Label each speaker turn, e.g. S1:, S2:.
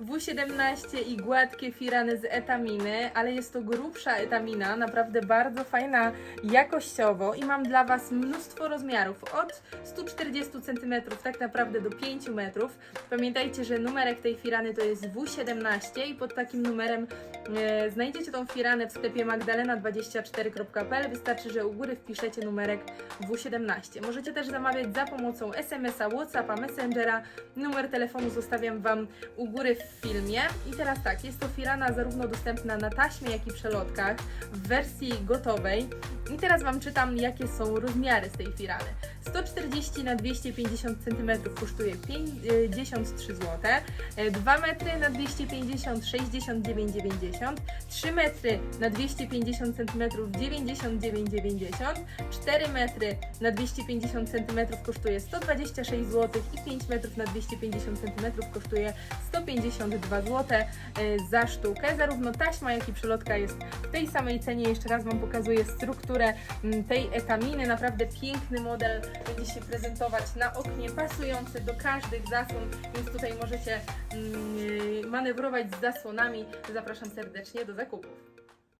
S1: W17 i gładkie firany z etaminy, ale jest to grubsza etamina, naprawdę bardzo fajna jakościowo i mam dla Was mnóstwo rozmiarów, od 140 cm tak naprawdę do 5 metrów. Pamiętajcie, że numerek tej firany to jest W17 i pod takim numerem e, znajdziecie tą firanę w sklepie magdalena24.pl. Wystarczy, że u góry wpiszecie numerek W17. Możecie też zamawiać za pomocą SMS-a, WhatsAppa, Messengera. Numer telefonu zostawiam Wam u góry w filmie. I teraz tak, jest to firana zarówno dostępna na taśmie, jak i przelotkach w wersji gotowej. I teraz Wam czytam, jakie są rozmiary z tej firany. 140 na 250 cm kosztuje 53 zł, 2 metry na 250 69,90, 3 metry na 250 cm 99,90, 4 metry na 250 cm kosztuje 126 zł i 5 metrów na 250 cm kosztuje 152 zł e, za sztukę. Zarówno taśma, jak i przelotka jest w tej samej cenie. Jeszcze raz Wam pokazuję strukturę mm, tej etaminy. Naprawdę piękny model będzie się prezentować na oknie, pasujący do każdych zasłon, więc tutaj możecie mm, manewrować z zasłonami. Zapraszam serdecznie do zakupów.